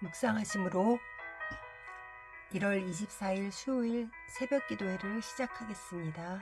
묵상하심으로 1월 24일 수요일 새벽 기도회를 시작하겠습니다.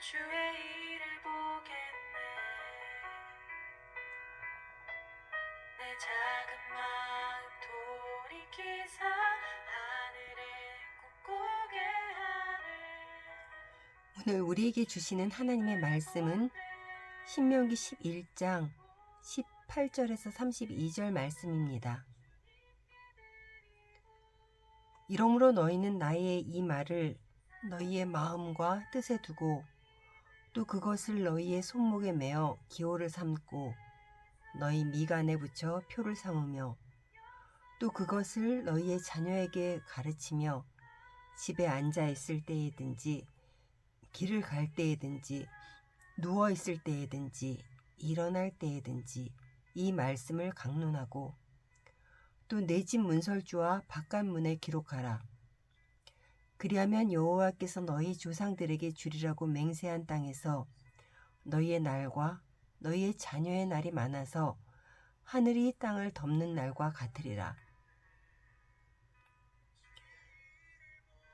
주의 일을 보겠네 내 작은 마음 돌이키사 하늘에 꿈꾸게 하네 오늘 우리에게 주시는 하나님의 말씀은 신명기 11장 18절에서 32절 말씀입니다. 이러므로 너희는 나의 이 말을 너희의 마음과 뜻에 두고 또 그것을 너희의 손목에 매어 기호를 삼고 너희 미간에 붙여 표를 삼으며 또 그것을 너희의 자녀에게 가르치며 집에 앉아 있을 때에든지 길을 갈 때에든지 누워 있을 때에든지 일어날 때에든지 이 말씀을 강론하고 또 내 집 문설주와 바깥 문에 기록하라. 그리하면 여호와께서 너희 조상들에게 주리라고 맹세한 땅에서 너희의 날과 너희의 자녀의 날이 많아서 하늘이 땅을 덮는 날과 같으리라.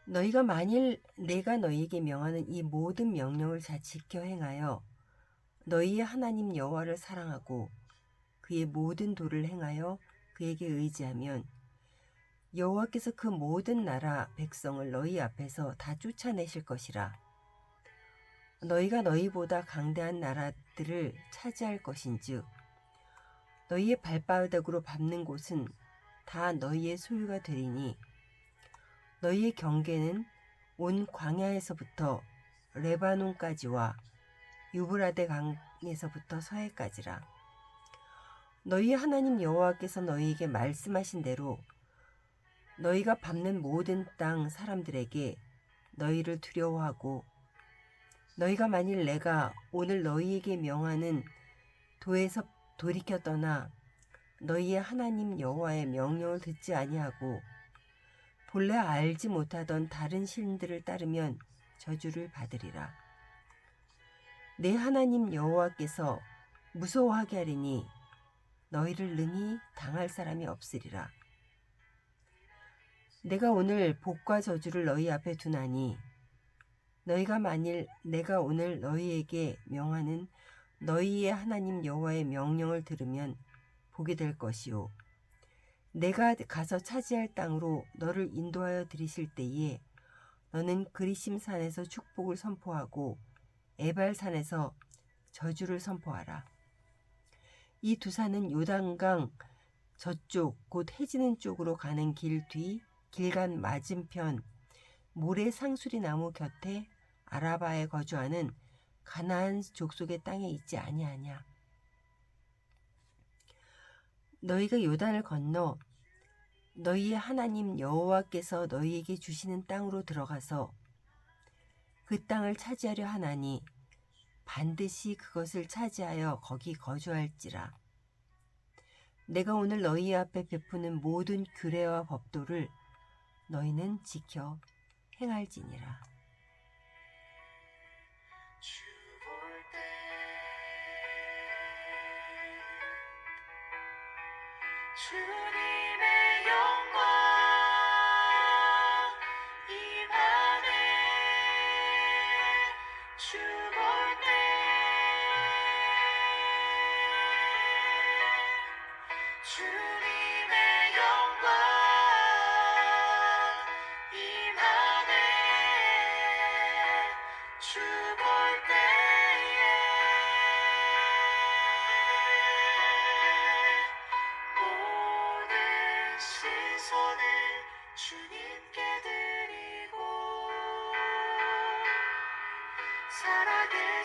너희가 만일 내가 너희에게 명하는 이 모든 명령을 잘 지켜 행하여 너희의 하나님 여호와를 사랑하고 그의 모든 도를 행하여 그에게 의지하면 여호와께서 그 모든 나라 백성을 너희 앞에서 다 쫓아내실 것이라 너희가 너희보다 강대한 나라들을 차지할 것인즉 너희의 발바닥으로 밟는 곳은 다 너희의 소유가 되리니 너희의 경계는 온 광야에서부터 레바논까지와 유브라데 강에서부터 서해까지라. 너희 하나님 여호와께서 너희에게 말씀하신 대로 너희가 밟는 모든 땅 사람들에게 너희를 두려워하고 너희가 만일 내가 오늘 너희에게 명하는 도에서 돌이켜 떠나 너희의 하나님 여호와의 명령을 듣지 아니하고 본래 알지 못하던 다른 신들을 따르면 저주를 받으리라. 내 하나님 여호와께서 무서워하게 하리니 너희를 능히 당할 사람이 없으리라. 내가 오늘 복과 저주를 너희 앞에 두나니 너희가 만일 내가 오늘 너희에게 명하는 너희의 하나님 여호와의 명령을 들으면 복이 될 것이요 내가 가서 차지할 땅으로 너를 인도하여 들이실 때에 너는 그리심 산에서 축복을 선포하고 에발 산에서 저주를 선포하라. 이 두 산은 요단강 저쪽 곧 해지는 쪽으로 가는 길 뒤 길간 맞은편 모래 상수리 나무 곁에 아라바에 거주하는 가나안 족속의 땅에 있지 아니하냐. 너희가 요단을 건너 너희의 하나님 여호와께서 너희에게 주시는 땅으로 들어가서 그 땅을 차지하려 하나니 반드시 그것을 차지하여 거기 거주할지라. 내가 오늘 너희 앞에 베푸는 모든 규례와 법도를 너희는 지켜 행할지니라. 주님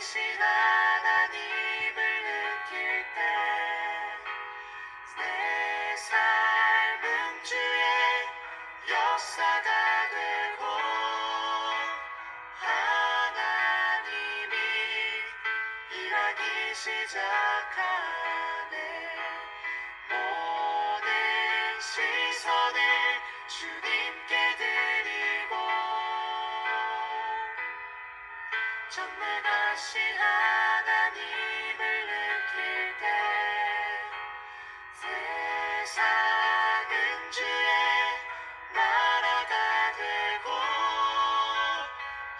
살아계신 하나님을 느낄 때 내 삶은 주의 역사가 되고 하나님이 일하기 시작하네. 모든 시선을 주님께 전능하신 하나님을 느낄 때 세상은 주의 나라가 되고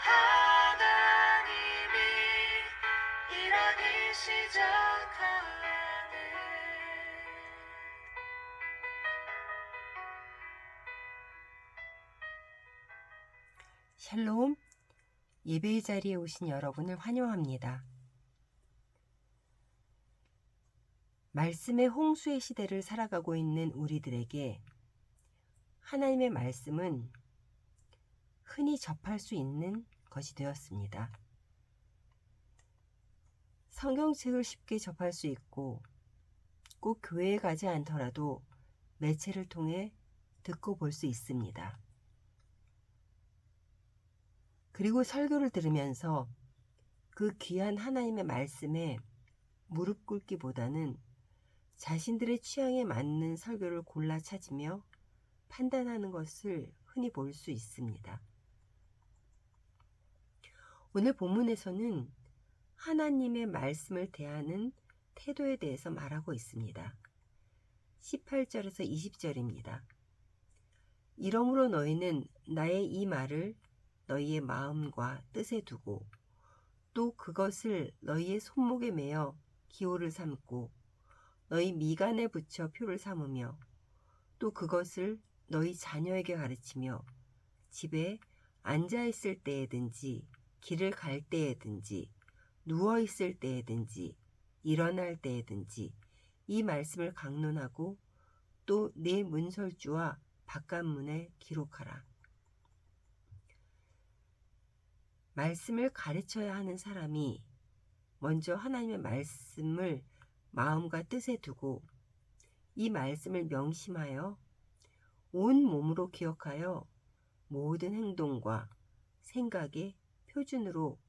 하나님이 일하기 시작하네. 샬롬 예배의 자리에 오신 여러분을 환영합니다. 말씀의 홍수의 시대를 살아가고 있는 우리들에게 하나님의 말씀은 흔히 접할 수 있는 것이 되었습니다. 성경책을 쉽게 접할 수 있고 꼭 교회에 가지 않더라도 매체를 통해 듣고 볼 수 있습니다. 그리고 설교를 들으면서 그 귀한 하나님의 말씀에 무릎 꿇기보다는 자신들의 취향에 맞는 설교를 골라 찾으며 판단하는 것을 흔히 볼 수 있습니다. 오늘 본문에서는 하나님의 말씀을 대하는 태도에 대해서 말하고 있습니다. 18절에서 20절입니다. 이러므로 너희는 나의 이 말을 너희의 마음과 뜻에 두고 또 그것을 너희의 손목에 매어 기호를 삼고 너희 미간에 붙여 표를 삼으며 또 그것을 너희 자녀에게 가르치며 집에 앉아 있을 때에든지 길을 갈 때에든지 누워 있을 때에든지 일어날 때에든지 이 말씀을 강론하고 또 내 문설주와 바깥문에 기록하라. 말씀을 가르쳐야 하는 사람이 먼저 하나님의 말씀을 마음과 뜻에 두고 이 말씀을 명심하여 온 몸으로 기억하여 모든 행동과 생각의 표준으로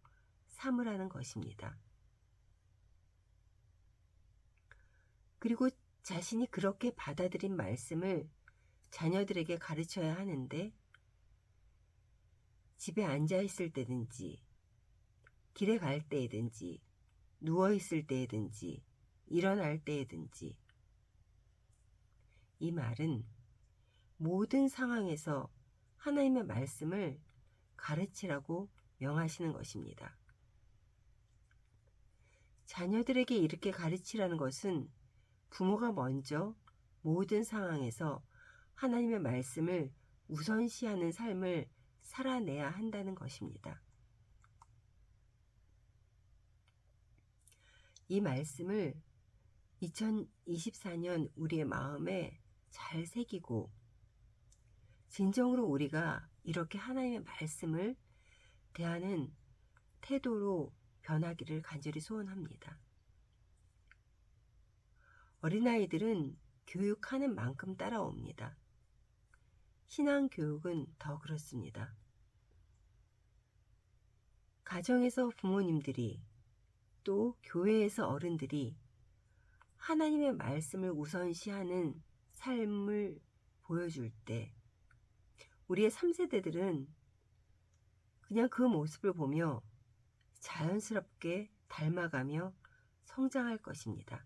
삼으라는 것입니다. 그리고 자신이 그렇게 받아들인 말씀을 자녀들에게 가르쳐야 하는데 집에 앉아 있을 때든지 길에 갈 때에든지 누워 있을 때에든지 일어날 때에든지 이 말은 모든 상황에서 하나님의 말씀을 가르치라고 명하시는 것입니다. 자녀들에게 이렇게 가르치라는 것은 부모가 먼저 모든 상황에서 하나님의 말씀을 우선시하는 삶을 살아내야 한다는 것입니다. 이 말씀을 2024년 우리의 마음에 잘 새기고 진정으로 우리가 이렇게 하나님의 말씀을 대하는 태도로 변하기를 간절히 소원합니다. 어린아이들은 교육하는 만큼 따라옵니다. 신앙 교육은 더 그렇습니다. 가정에서 부모님들이 또 교회에서 어른들이 하나님의 말씀을 우선시하는 삶을 보여줄 때 우리의 3세대들은 그냥 그 모습을 보며 자연스럽게 닮아가며 성장할 것입니다.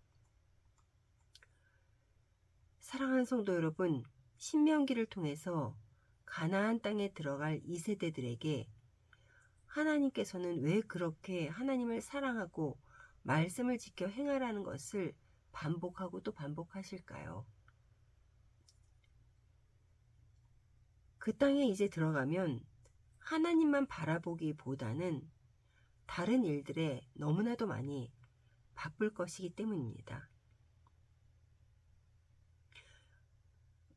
사랑하는 성도 여러분, 신명기를 통해서 가나안 땅에 들어갈 2세대들에게 하나님께서는 왜 그렇게 하나님을 사랑하고 말씀을 지켜 행하라는 것을 반복하고 또 반복하실까요? 그 땅에 이제 들어가면 하나님만 바라보기보다는 다른 일들에 너무나도 많이 바쁠 것이기 때문입니다.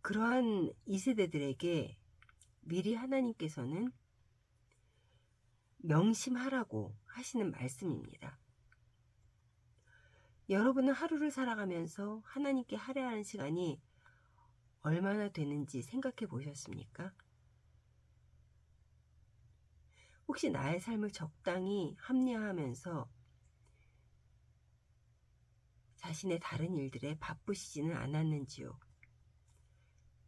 그러한 2세대들에게 미리 하나님께서는 명심하라고 하시는 말씀입니다. 여러분은 하루를 살아가면서 하나님께 할애하는 시간이 얼마나 되는지 생각해 보셨습니까? 혹시 나의 삶을 적당히 합리화하면서 자신의 다른 일들에 바쁘시지는 않았는지요?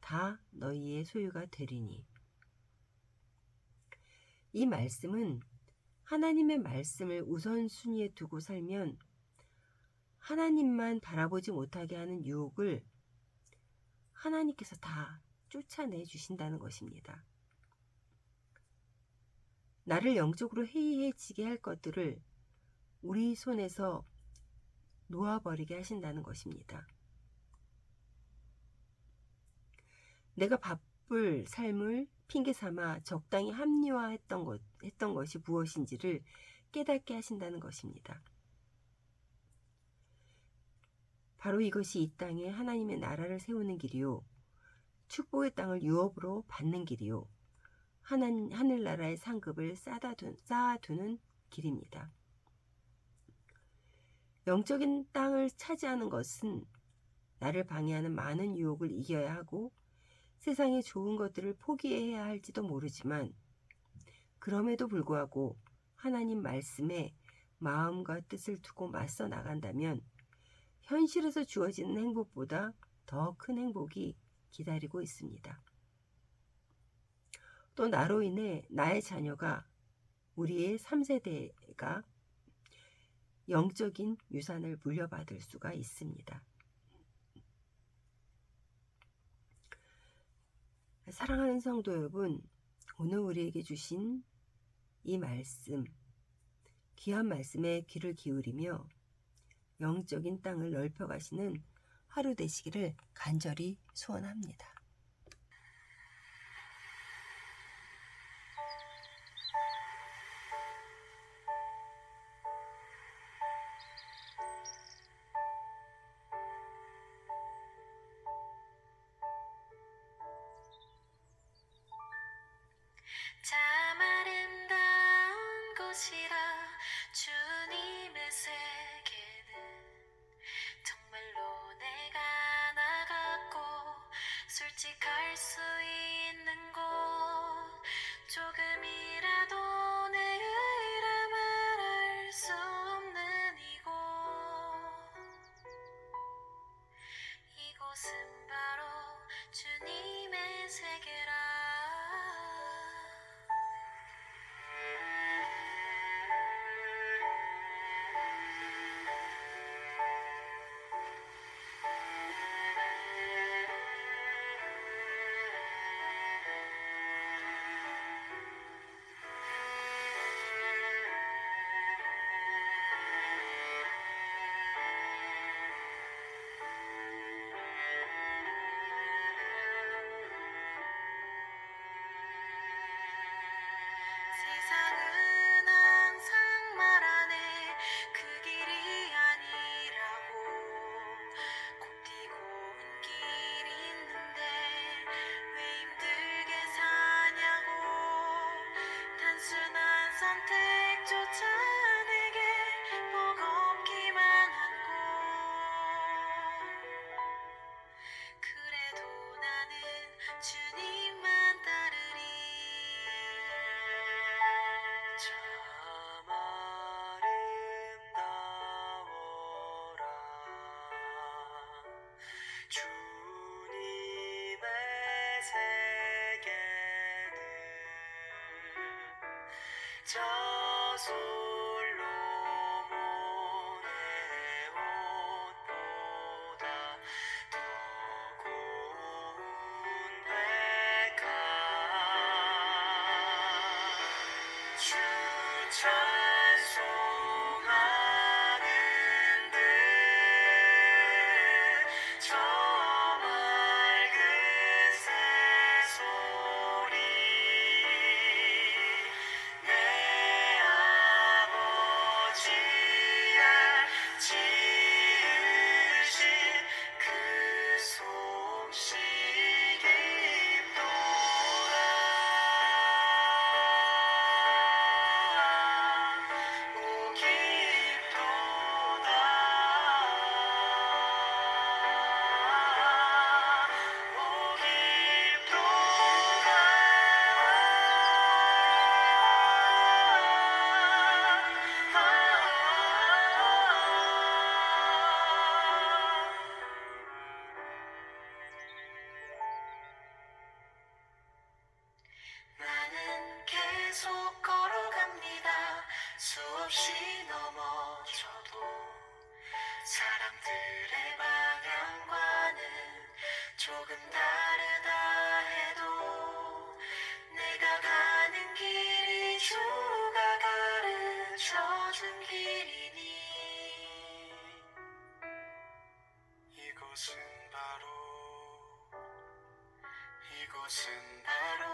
다 너희의 소유가 되리니. 이 말씀은 하나님의 말씀을 우선순위에 두고 살면 하나님만 바라보지 못하게 하는 유혹을 하나님께서 다 쫓아내 주신다는 것입니다. 나를 영적으로 해이해지게 할 것들을 우리 손에서 놓아버리게 하신다는 것입니다. 내가 바쁠 삶을 핑계 삼아 적당히 합리화했던 것, 했던 것이 무엇인지를 깨닫게 하신다는 것입니다. 바로 이것이 이 땅에 하나님의 나라를 세우는 길이요. 축복의 땅을 유업으로 받는 길이요. 하나, 하늘나라의 상급을 쌓아 쌓아두는 길입니다. 영적인 땅을 차지하는 것은 나를 방해하는 많은 유혹을 이겨야 하고 세상의 좋은 것들을 포기해야 할지도 모르지만 그럼에도 불구하고 하나님 말씀에 마음과 뜻을 두고 맞서 나간다면 현실에서 주어지는 행복보다 더 큰 행복이 기다리고 있습니다. 또 나로 인해 나의 자녀가 우리의 3세대가 영적인 유산을 물려받을 수가 있습니다. 사랑하는 성도 여러분, 오늘 우리에게 주신 이 말씀, 귀한 말씀에 귀를 기울이며 영적인 땅을 넓혀가시는 하루 되시기를 간절히 소원합니다. 저 이곳은 바로?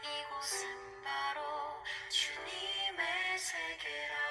이곳은 바로 주님의 세계라.